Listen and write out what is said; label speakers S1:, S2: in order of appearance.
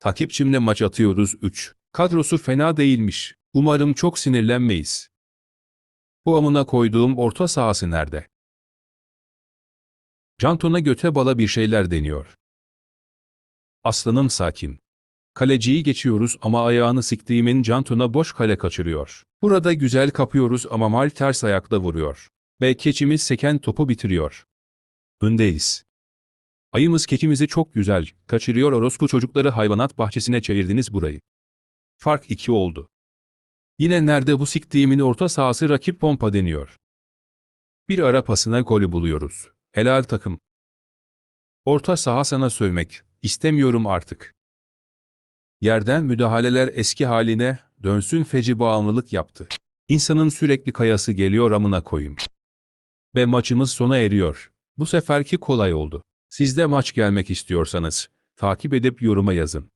S1: Takipçimle maç atıyoruz 3. Kadrosu fena değilmiş. Umarım çok sinirlenmeyiz. Bu amına koyduğum orta sahası nerede? Canton'a göte bala bir şeyler deniyor. Aslanım sakin. Kaleciyi geçiyoruz ama ayağını siktiğimin Canton'a boş kale kaçırıyor. Burada güzel kapıyoruz ama mal ters ayakla vuruyor. Ve keçimiz seken topu bitiriyor. Öndeyiz. Ayımız keçimizi çok güzel, kaçırıyor orospu çocukları hayvanat bahçesine çevirdiniz burayı. Fark 2 oldu. Yine nerede bu siktiğimin orta sahası rakip pompa deniyor. Bir ara pasına golü buluyoruz. Helal takım. Orta saha sana sövmek, istemiyorum artık. Yerden müdahaleler eski haline, dönsün feci bağımlılık yaptı. İnsanın sürekli kayası geliyor amına koyayım. Ve maçımız sona eriyor. Bu seferki kolay oldu. Siz de maç gelmek istiyorsanız, takip edip yoruma yazın.